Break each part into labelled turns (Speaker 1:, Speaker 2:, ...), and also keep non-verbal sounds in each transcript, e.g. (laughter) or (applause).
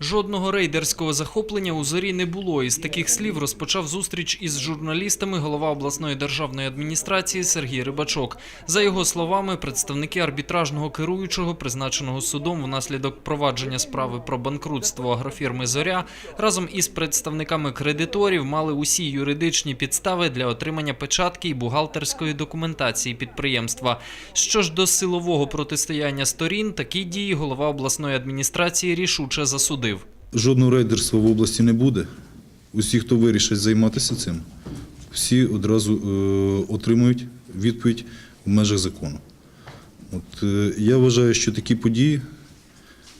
Speaker 1: Жодного рейдерського захоплення у зорі не було. Із таких слів розпочав зустріч із журналістами голова обласної державної адміністрації Сергій Рибачок. За його словами, представники арбітражного керуючого, призначеного судом внаслідок провадження справи про банкрутство агрофірми Зоря, разом із представниками кредиторів мали усі юридичні підстави для отримання печатки і бухгалтерської документації підприємства. Що ж до силового протистояння сторін, такі дії голова обласної адміністрації рішуче засудив.
Speaker 2: Жодного рейдерства в області не буде. Усі, хто вирішить займатися цим, всі одразу е, отримують відповідь в межах закону. От, е, я вважаю, що такі події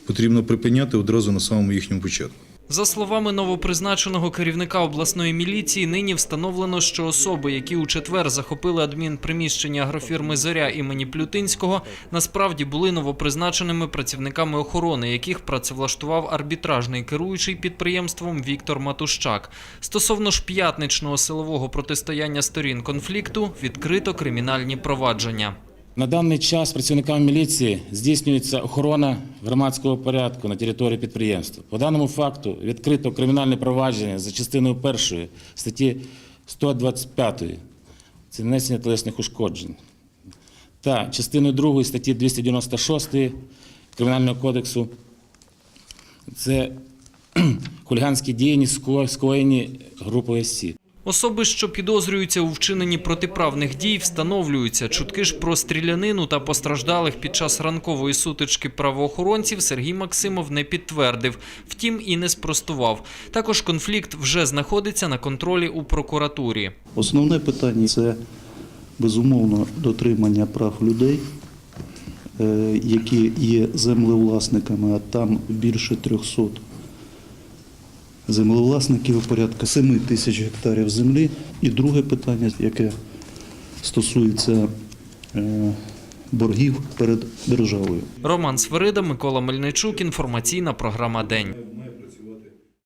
Speaker 2: потрібно припиняти одразу на самому їхньому початку.
Speaker 1: За словами новопризначеного керівника обласної міліції, нині встановлено, що особи, які у четвер захопили адмінприміщення агрофірми Зоря імені Плютинського, насправді були новопризначеними працівниками охорони, яких працевлаштував арбітражний керуючий підприємством Віктор Матущак. Стосовно ж п'ятничного силового протистояння сторін конфлікту, відкрито кримінальні провадження.
Speaker 3: На даний час працівниками міліції здійснюється охорона громадського порядку на території підприємства. По даному факту відкрито кримінальне провадження за частиною першої статті 125 це нанесення тілесних ушкоджень та частиною другої статті 296 Кримінального кодексу це (clears throat) хуліганські ско- скоєні групою осіб.
Speaker 1: Особи, що підозрюються у вчиненні протиправних дій, встановлюються. Чутки ж про стрілянину та постраждалих під час ранкової сутички правоохоронців Сергій Максимов не підтвердив, втім і не спростував. Також конфлікт вже знаходиться на контролі у прокуратурі.
Speaker 4: Основне питання це безумовно дотримання прав людей, е, які є землевласниками, а там більше 300 землевласників, порядка 7 тисяч гектарів землі. І друге питання, яке стосується е, боргів перед державою.
Speaker 1: Роман Свирида, Микола Мельничук. Інформаційна програма День.